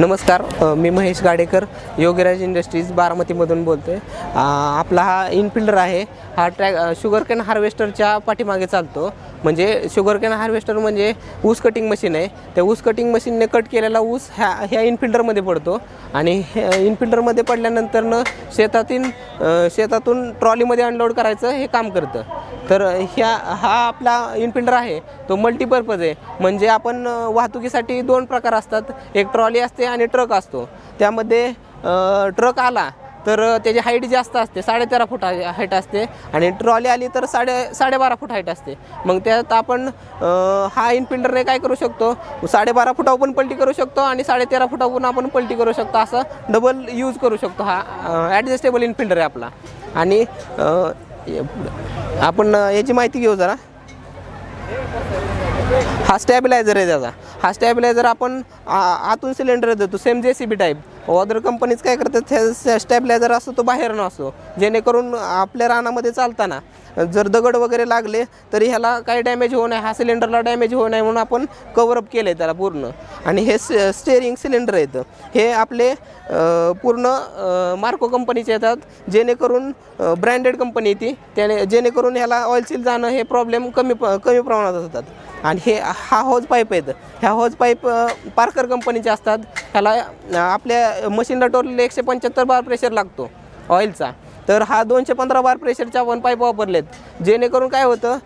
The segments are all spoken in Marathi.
नमस्कार मी महेश गाडेकर योगीराज इंडस्ट्रीज बारामतीमधून बोलतो आहे आपला हा इनफिल्डर आहे हा ट्रॅक शुगर कॅन हार्वेस्टरच्या पाठीमागे चालतो. म्हणजे शुगर कॅन हार्वेस्टर म्हणजे ऊस कटिंग मशीन आहे. त्या ऊस कटिंग मशीनने कट केलेला ऊस ह्या ह्या इनफिल्डरमध्ये पडतो. आणि ह्या इनफिल्डरमध्ये पडल्यानंतरनं शेतातील शेतातून ट्रॉलीमध्ये अनलोड करायचं हे काम करतं. तर ह्या हा आपला इनफिल्डर आहे. तो मल्टीपर्पज आहे. म्हणजे आपण वाहतुकीसाठी दोन प्रकार असतात. एक ट्रॉली असते आणि ट्रक असतो. त्यामध्ये ट्रक आला तर त्याची हाईट जास्त असते. साडेतेरा फूट हाईट असते. आणि ट्रॉली आली तर साडे साडेबारा फूट हाईट असते. मग त्यात आपण हा इनफिल्डरने काय करू शकतो? साडेबारा फुटावर पण पलटी करू शकतो आणि साडेतेरा फुटावर पण आपण पलटी करू शकतो. असं डबल यूज करू शकतो. हा ॲडजस्टेबल इनफिल्डर आहे आपला. आणि आपण याची माहिती घेऊ जरा. हा स्टॅबिलायझर आहे त्याचा. हा स्टॅबिलायझर आपण आ- आतून सिलेंडर देतो. Same J C B type other companies काय करतात हे स्टॅबिलायझर असतो तो बाहेर नसतो जेणेकरून आपल्या रानामध्ये चालताना जर दगड वगैरे लागले तरी ह्याला काही डॅमेज होऊ नये हा सिलेंडरला डॅमेज होऊ नये म्हणून आपण कवरअप केलं आहे त्याला पूर्ण. आणि हे स्टेअरिंग सिलेंडर आहेत. हे आपले पूर्ण मार्को कंपनीचे येतात जेणेकरून ब्रँडेड कंपनी येते त्याने जेणेकरून ह्याला ऑइल सील जाणं हे प्रॉब्लेम कमी प- कमी प्रमाणात होतात आणि हे हा हॉज पाईप आहेत. ह्या हॉज पाईप पार्कर कंपनीचे असतात. ह्याला आपल्या मशीनला टोटल एकशे पंच्याहत्तर बार प्रेशर लागतो ऑइलचा तर हा दोनशे पंधरा बार प्रेशरच्या आपण पाईप वापरलेत. जेणेकरून काय होतं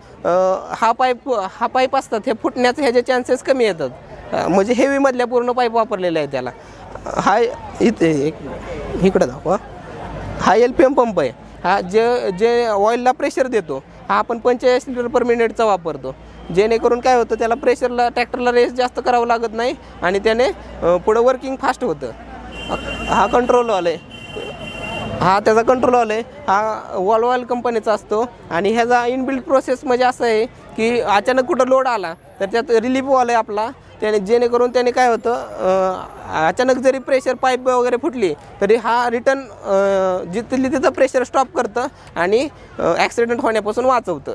हा पाईप हा पाईप असतात हे फुटण्याचे ह्याचे चान्सेस कमी येतात. म्हणजे हेवीमधल्या पूर्ण पाईप वापरलेले आहे त्याला. हा इथे एक इकडं दाखवा. हा एल पी एम पंप आहे. हा जे जे ऑइलला प्रेशर देतो हा आपण पंचेचाळीस लिटर पर मिनिटचा वापरतो. जेणेकरून काय होतं त्याला प्रेशरला ट्रॅक्टरला रेस जास्त करावं लागत नाही आणि त्याने पुढं वर्किंग फास्ट होतं. हा कंट्रोल आहे. हा त्याचा कंट्रोल ऑल आहे. हा वॉल ऑइल कंपनीचा असतो. आणि ह्याचा इनबिल्ट प्रोसेस म्हणजे असं आहे की अचानक कुठं लोड आला तर त्यात रिलीफ वॉल आहे आपला. त्याने जेणेकरून त्याने काय होतं अचानक जरी प्रेशर पाईप वगैरे फुटली तरी हा रिटर्न जिथली तिथं प्रेशर स्टॉप करतं आणि ॲक्सिडेंट होण्यापासून वाचवतं.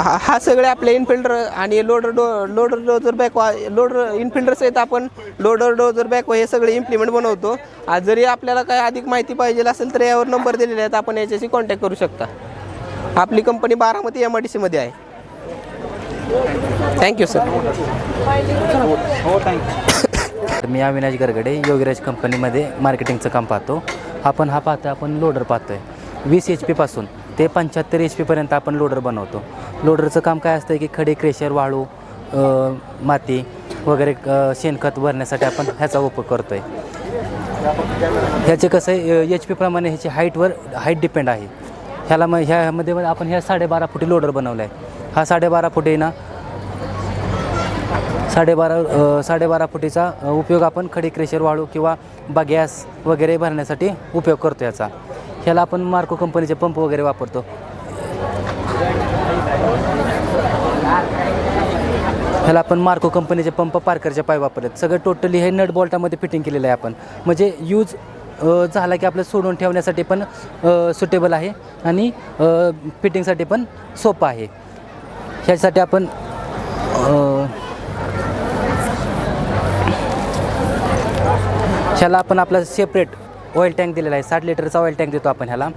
हा हा सगळे आपले इनफिल्डर आणि लोडर डो लोडर डोजर बॅक लोडर इनफिल्डर्स आहेत आपण लोडर डोजर बॅक हे सगळे इम्प्लिमेंट बनवतो. आज जरी आपल्याला काय अधिक माहिती पाहिजे असेल तर यावर नंबर दिलेले आहेत. आपण याच्याशी कॉन्टॅक्ट करू शकता. आपली company Baramati M I D सीमध्ये आहे. थँक्यू सर तर मी अविनाश गरगडे योगीराज कंपनीमध्ये मार्केटिंगचं काम पाहतो. आपण हा पाहतो आपण लोडर पाहतो आहे वीस एच पीपासून ते पंच्याहत्तर एच पीपर्यंत आपण लोडर बनवतो. लोडरचं काम काय असतं की खडे क्रेशर वाळू माती वगैरे शेणखत भरण्यासाठी आपण ह्याचा उपयोग करतो आहे ह्याचे कसं आहे एच पीप्रमाणे ह्याची हाईटवर हाईट डिपेंड आहे. ह्याला मग ह्यामध्ये आपण ह्या साडेबारा फुटी लोडर बनवला आहे हा साडेबारा फुटी ना साडेबारा साडेबारा फुटीचा उपयोग आपण खडी क्रेशर वाळू किंवा बगॅस वगैरे भरण्यासाठी उपयोग करतो याचा. ह्याला आपण मार्को कंपनीचे पंप वगैरे वापरतो. ह्याला आपण मार्को कंपनीचे पंप पार्करचे पाय वापरलेत. सगळं टोटली हे नट बॉल्टामध्ये फिटिंग केलेलं आहे आपण. म्हणजे यूज झाला की आपलं सोडून ठेवण्यासाठी पण सुटेबल आहे आणि फिटिंगसाठी पण सोपं आहे. ह्यासाठी आपण ह्याला आपण आपला सेपरेट ऑइल टँक दिलेला आहे. साठ लिटरचा ऑइल टँक देतो आपण ह्याला.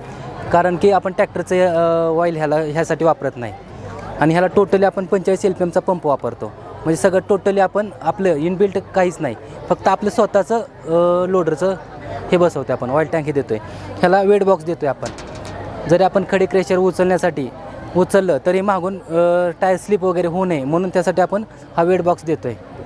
कारण की आपण ट्रॅक्टरचं ऑइल ह्याला ह्यासाठी वापरत नाही. आणि ह्याला टोटली आपण पंचेचाळीस एल पी एमचा पंप वापरतो. म्हणजे सगळं टोटली आपण आपलं इनबिल्ट काहीच नाही. फक्त आपलं स्वतःचं लोडरचं हे बसवतो आपण. ऑइल टँक हे देतो आहे ह्याला वेट बॉक्स देतो आहे आपण. जरी आपण खडे क्रेशर उचलण्यासाठी उचललं तरी मागून टायर स्लिप वगैरे होऊ नये. म्हणून त्यासाठी आपण हा वेट बॉक्स देतो आहे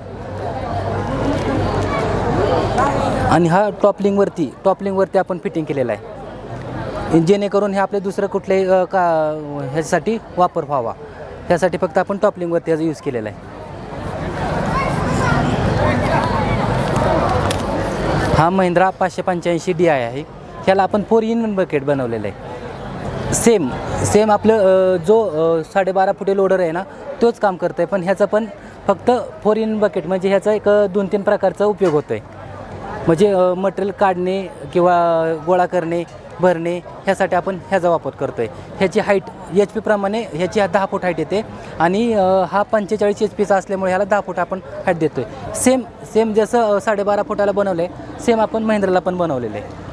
आणि हा टॉपलिंगवरती टॉपलिंगवरती आपण फिटिंग केलेला आहे. जेणेकरून हे आपले दुसरं कुठल्याही का ह्यासाठी वापर व्हावा. ह्यासाठी फक्त आपण टॉपलिंगवरती ह्याचा यूज केलेला आहे. हा महिंद्रा पाचशे पंच्याऐंशी डी आय आहे. ह्याला आपण फोर इन बकेट बनवलेलं आहे. सेम सेम आपलं जो साडेबारा फुटे लोडर आहे ना तोच काम करतं आहे पण ह्याचा पण फक्त फोर इन बकेट म्हणजे ह्याचा एक दोन तीन प्रकारचा उपयोग होतो आहे म्हणजे मटेरियल काढणे किंवा गोळा करणे भरणे ह्यासाठी आपण ह्याचा वापर करतो आहे ह्याची हाईट एच पीप्रमाणे ह्याची दहा फूट हाईट येते. आणि हा पंचेचाळीस एच पीचा असल्यामुळे ह्याला दहा फूट आपण हाईट देतो आहे सेम सेम जसं साडेबारा फुटाला बनवलं आहे सेम आपण महिंद्राला पण बनवलेलं आहे.